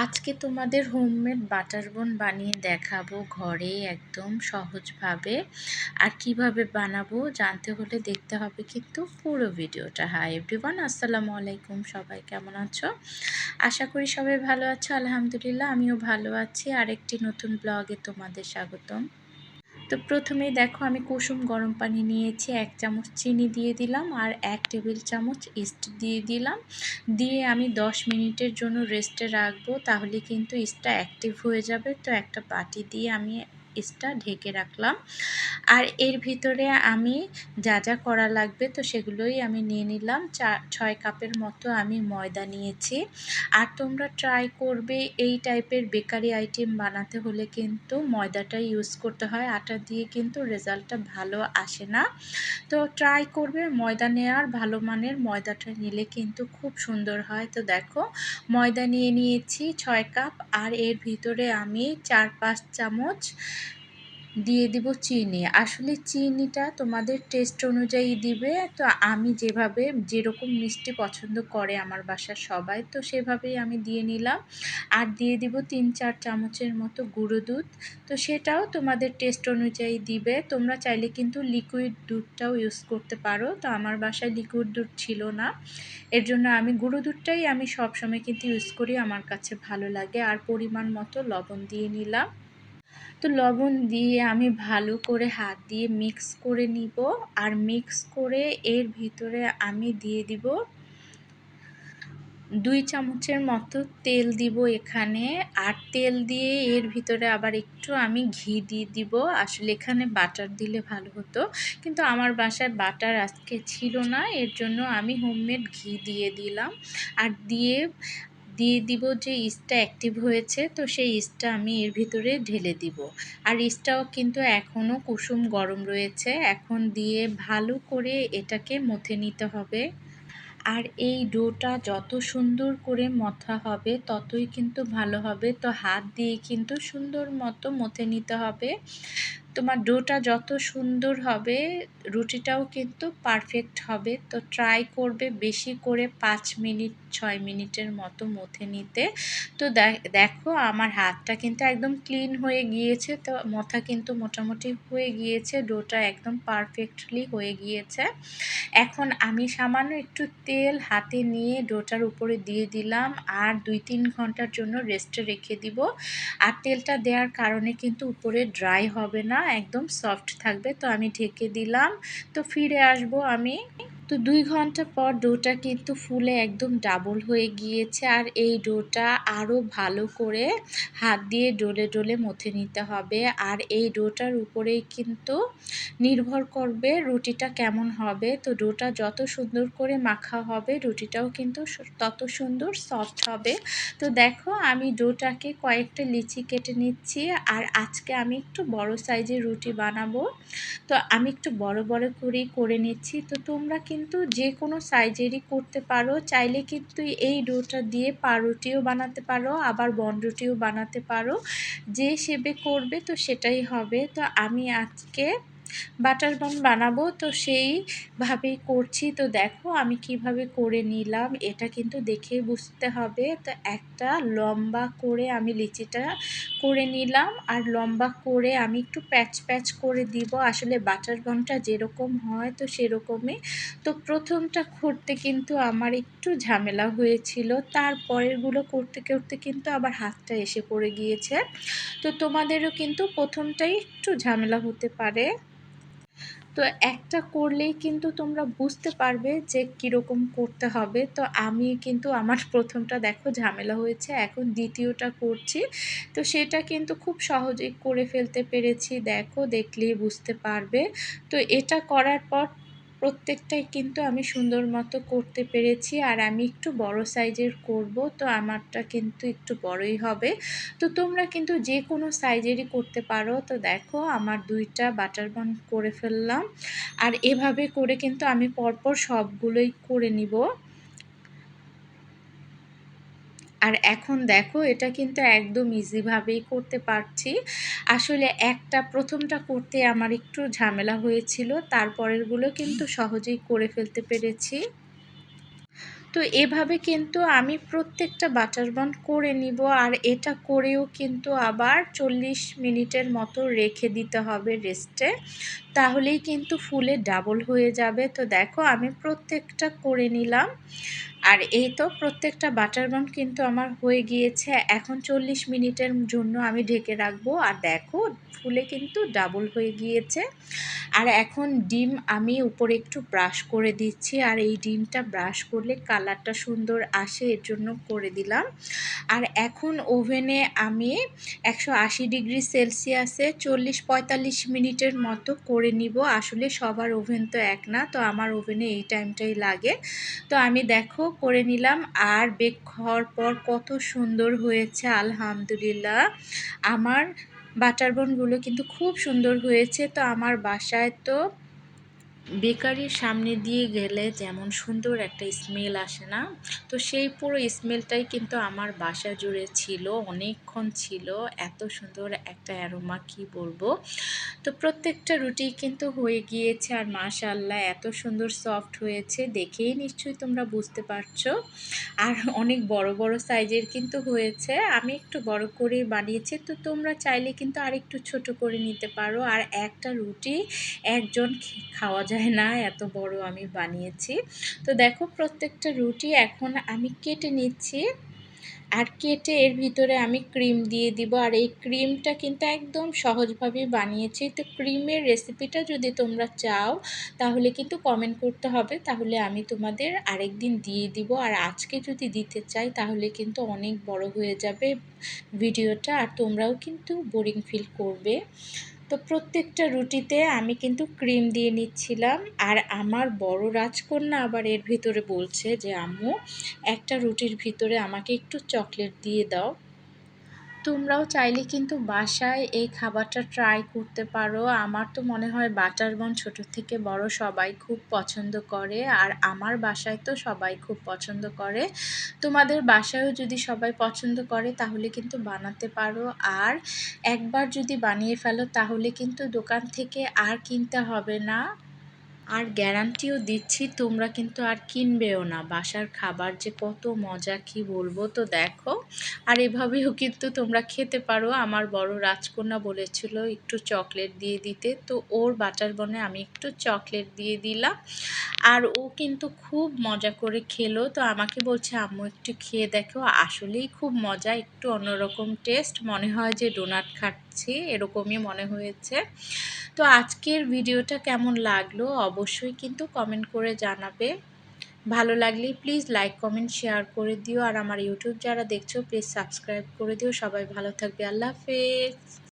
আজকে তোমাদের homemade butter বোন বানিয়ে দেখাবো ঘরে একদম সহজভাবে। আর কীভাবে বানাবো জানতে হলে দেখতে হবে কিন্তু পুরো ভিডিওটা। হাই এভরিওয়ান আসসালামু আলাইকুম। সবাই কেমন আছো? আশা করি সবাই ভালো আছো। আলহামদুলিল্লাহ, আমিও ভালো আছি। আরেকটি নতুন ব্লগে তোমাদের স্বাগতম। তো প্রথমেই দেখো আমি কুসুম গরম পানি নিয়েছি, এক চামচ চিনি দিয়ে দিলাম আর এক টেবিল চামচ ইস্ট দিয়ে দিলাম। দিয়ে আমি 10 মিনিটের জন্য রেস্টে রাখব, তাহলে কিন্তু ইস্টটা অ্যাক্টিভ হয়ে যাবে। তো একটা বাটি দিয়ে আমি ইস্টটা ঢেকে রাখলাম। আর এর ভিতরে আমি যা যা করা লাগবে তো সেগুলোই আমি নিয়ে নিলাম। চা, ছয় কাপের মতো আমি ময়দা নিয়েছি। আর তোমরা ট্রাই করবে এই টাইপের বেকারি আইটেম বানাতে হলে কিন্তু ময়দাটা ইউজ করতে হয়। আটা দিয়ে কিন্তু রেজাল্টটা ভালো আসে না। তো ট্রাই করবে ময়দা নেওয়ার ভালো মানের ময়দাটা নিলে কিন্তু খুব সুন্দর হয়। তো দেখো, ময়দা নিয়ে নিয়েছি ছয় কাপ। আর এর ভিতরে আমি চার পাঁচ চামচ দিয়ে দিব চিনি। আসলে চিনিটা তোমাদের টেস্ট অনুযায়ী দিবে। তো আমি যেভাবে, যেরকম মিষ্টি পছন্দ করে আমার বাসার সবাই, তো সেভাবেই আমি দিয়ে নিলাম। আর দিয়ে দিব তিন চার চামচের মতো গুঁড়ো দুধ। তো সেটাও তোমাদের টেস্ট অনুযায়ী দিবে। তোমরা চাইলে কিন্তু লিকুইড দুধটাও ইউজ করতে পারো। তো আমার বাসায় লিকুইড দুধ ছিল না। এর জন্য আমি গুঁড়ো দুধটাই আমি সবসময় কিন্তু ইউজ করি। আমার কাছে ভালো লাগে। আর পরিমাণ মতো লবণ দিয়ে নিলাম। তো লবণ দিয়ে আমি ভালো করে হাত দিয়ে মিক্স করে নিব। আর মিক্স করে এর ভিতরে আমি দিয়ে দিব দুই চামচের মতো তেল দিব এখানে। আর তেল দিয়ে এর ভিতরে আবার একটু আমি ঘি দিয়ে দিব। আসলে এখানে বাটার দিলে ভালো হতো। কিন্তু আমার বাসায় বাটার আজকে ছিল না। এর জন্য আমি হোমমেড ঘি দিয়ে দিলাম। আর দিয়ে দিয়ে দিব যে ইস্টটা অ্যাক্টিভ হয়েছে, তো সেই ইস্টটা আমি এর ভিতরে ঢেলে দিব। আর ইস্টটাও কিন্তু এখনও কুসুম গরম রয়েছে, এখন দিয়ে ভালো করে এটাকে মথে নিতে হবে। আর এই ডোটা যত সুন্দর করে মথা হবে, ততই কিন্তু ভালো হবে। তো হাত দিয়ে কিন্তু সুন্দর মতো মথে নিতে হবে। তোমার ডোটা যত সুন্দর হবে, রুটিটাও কিন্তু পারফেক্ট হবে। তো ট্রাই করবে বেশি করে পাঁচ মিনিট, ছয় মিনিটের মতো মথে নিতে। তো দেখো আমার হাতটা কিন্তু একদম ক্লিন হয়ে গিয়েছে। তো মথা কিন্তু মোটামুটি হয়ে গিয়েছে, ডোটা একদম পারফেক্টলি হয়ে গিয়েছে। এখন আমি সামান্য একটু তেল হাতে নিয়ে ডোটার উপরে দিয়ে দিলাম আর দুই তিন ঘণ্টার জন্য রেস্টে রেখে দিব। আর তেলটা দেওয়ার কারণে কিন্তু উপরে ড্রাই হবে না। একদম সফট থাকবে। তো আমি ঢেকে দিলাম। তো ফিরে আসব আমি তো দুই ঘণ্টা পর ডোটা কিন্তু ফুলে একদম ডাবল হয়ে গিয়েছে আর এই ডোটা আরও ভালো করে হাত দিয়ে ডোলে ডোলে মথে নিতে হবে। আর এই ডোটার উপরেই কিন্তু নির্ভর করবে রুটিটা কেমন হবে। তো ডোটা যত সুন্দর করে মাখা হবে, রুটিটাও কিন্তু তত সুন্দর সফট হবে। তো দেখো আমি ডোটাকে কয়েকটা লিচি কেটে নিচ্ছি আর আজকে আমি একটু বড় সাইজের রুটি বানাবো। তো আমি একটু বড় বড় করেই করে নিচ্ছি। তো তোমরা কিন্তু কিন্তু যে কোনো সাইজেরই করতে পারো, চাইলে কিন্তু এই ডোটা দিয়ে পাউরুটিও বানাতে পারো, আবার বন্ডটিও বানাতে পারো। যে সেবে করবে তো সেটাই হবে। তো আমি আজকে বাটার বন বানাবো। তো সেইভাবেই করছি। তো দেখো আমি কীভাবে করে নিলাম, এটা কিন্তু দেখে বুঝতে হবে। তো একটা লম্বা করে আমি লিচিটা করে নিলাম। আর লম্বা করে আমি একটু প্যাচ প্যাচ করে দিব। আসলে বাটার বনটা যেরকম হয় তো সেরকমই। তো প্রথমটা করতে কিন্তু আমার একটু ঝামেলা হয়েছিল। তারপরেরগুলো করতে করতে কিন্তু আবার হাতটা এসে পড়ে গিয়েছে। তো তোমাদেরও কিন্তু প্রথমটাই একটু ঝামেলা হতে পারে। তো একটা করলেই কিন্তু তোমরা বুঝতে পারবে যে কীরকম করতে হবে। তো আমি কিন্তু আমার প্রথমটা দেখো ঝামেলা হয়েছে, এখন দ্বিতীয়টা করছি। তো সেটা কিন্তু খুব সহজেই করে ফেলতে পেরেছি। দেখো, দেখলেই বুঝতে পারবে। তো এটা করার পর প্রত্যেকটাই কিন্তু আমি সুন্দর মতো করতে পেরেছি আর আমি একটু বড় সাইজের করব, তো আমারটা কিন্তু একটু বড়ই হবে। তো তোমরা কিন্তু যে কোনো সাইজেরই করতে পারো। তো দেখো, আমার দুইটা বাটার বান করে ফেললাম। আর এভাবে করে কিন্তু আমি পরপর সবগুলোই করে নিব। আর এখন দেখো, এটা কিন্তু একদম ইজিভাবেই করতে পারছি। আসলে একটা প্রথমটা করতে আমার একটু ঝামেলা হয়েছিল, তারপরেরগুলো কিন্তু সহজেই করে ফেলতে পেরেছি। তো এভাবে কিন্তু আমি প্রত্যেকটা বাটার বান করে নিব, আর এটা করেও কিন্তু আবার চল্লিশ মিনিটের মতো রেখে দিতে হবে রেস্টে তাহলেই কিন্তু ফুলে ডাবল হয়ে যাবে। তো দেখো, আমি প্রত্যেকটা করে নিলাম। আর এই তো প্রত্যেকটা বাটার বান কিন্তু আমার হয়ে গিয়েছে। এখন চল্লিশ মিনিটের জন্য আমি ঢেকে রাখব। আর দেখো, ফুলে কিন্তু ডাবল হয়ে গিয়েছে। আর এখন ডিম আমি উপরে একটু ব্রাশ করে দিচ্ছি। আর এই ডিমটা ব্রাশ করলে কালারটা সুন্দর আসে, এর জন্য করে দিলাম। আর এখন ওভেনে আমি একশো আশি ডিগ্রি সেলসিয়াসে চল্লিশ পঁয়তাল্লিশ মিনিটের মতো করে নিব। আসলে সবার ওভেন তো এক না, তো আমার ওভেনে এই টাইমটাই লাগে। তো আমি দেখো করে নিলাম। আর বেক হওয়ার পর কত সুন্দর হয়েছে, আলহামদুলিল্লাহ। আমার বাটার বনগুলো কিন্তু খুব সুন্দর হয়েছে। তো আমার বাসায় তো বেকারির সামনে দিয়ে গেলে যেমন সুন্দর একটা স্মেল আসে না? তো সেই পুরো স্মেলটাই কিন্তু আমার বাসা জুড়ে ছিল, অনেকক্ষণ ছিল। এত সুন্দর একটা অ্যারোমা কি বলব? তো প্রত্যেকটা রুটি কিন্তু হয়ে গিয়েছে আর মাশাল্লাহ এত সুন্দর সফট হয়েছে। দেখেই নিশ্চয়ই তোমরা বুঝতে পারছ। আর অনেক বড় বড় সাইজের কিন্তু হয়েছে। আমি একটু বড় করে বানিয়েছি। তো তোমরা চাইলে কিন্তু আর একটু ছোট করে নিতে পারো। আর একটা রুটি একজন খাওয়া যায় না, এত বড় আমি বানিয়েছি। তো দেখো প্রত্যেকটা রুটি এখন আমি কেটে নিচ্ছি। আর কেটে এর ভিতরে আমি ক্রিম দিয়ে দিব। আর এই ক্রিমটা কিন্তু একদম সহজভাবে বানিয়েছি। তো ক্রিমের রেসিপিটা যদি তোমরা চাও, তাহলে কিন্তু কমেন্ট করতে হবে। তাহলে আমি তোমাদের আরেক দিন দিয়ে দিব। আর আজকে যদি দিতে চাই, তাহলে কিন্তু অনেক বড় হয়ে যাবে ভিডিওটা। আর তোমরাও কিন্তু বোরিং ফিল করবে। তো প্রত্যেকটা রুটিতে আমি কিন্তু ক্রিম দিয়ে নিচ্ছিলাম। আর আমার বড় রাজকন্যা আবার এর ভিতরে বলছে যে, আম্মু, একটা রুটির ভিতরে আমাকে একটু চকলেট দিয়ে দাও। তোমরাও চাইলে কিন্তু বাসায় এই খাবারটা ট্রাই করতে পারো। আমার তো মনে হয় বাটার বন ছোটো থেকে বড় সবাই খুব পছন্দ করে, আর আমার বাসায় তো সবাই খুব পছন্দ করে। তোমাদের বাসায়ও যদি সবাই পছন্দ করে, তাহলে কিন্তু বানাতে পারো। আর একবার যদি বানিয়ে ফেলো, তাহলে কিন্তু দোকান থেকে আর কিনতে হবে না। আর গ্যারান্টিও দিচ্ছি, তোমরা কিন্তু আর কিনবেও না। বাসার খাবার যে কত মজা, কি বলব তো দেখো। আর এভাবেও কিন্তু তোমরা খেতে পারো। আমার বড় রাজকন্যা বলেছিল একটু চকলেট দিয়ে দিতে, তো ওর বাটার বনে আমি একটু চকলেট দিয়ে দিলাম। আর ও কিন্তু খুব মজা করে খেলো। তো আমাকে বলছে, আম্মু, একটু খেয়ে দেখো। আসলেই খুব মজা, একটু অন্যরকম টেস্ট। মনে হয় যে ডোনাট খাচ্ছি, এরকমই মনে হয়েছে। তো আজকের ভিডিওটা কেমন লাগল অবশ্যই কিন্তু কমেন্ট করে জানাবে। ভালো লাগলে প্লিজ লাইক কমেন্ট শেয়ার করে দিও। আর আমার ইউটিউব যারা দেখছ প্লিজ সাবস্ক্রাইব করে দিও। সবাই ভালো থাকবে। আল্লাহ হাফেজ।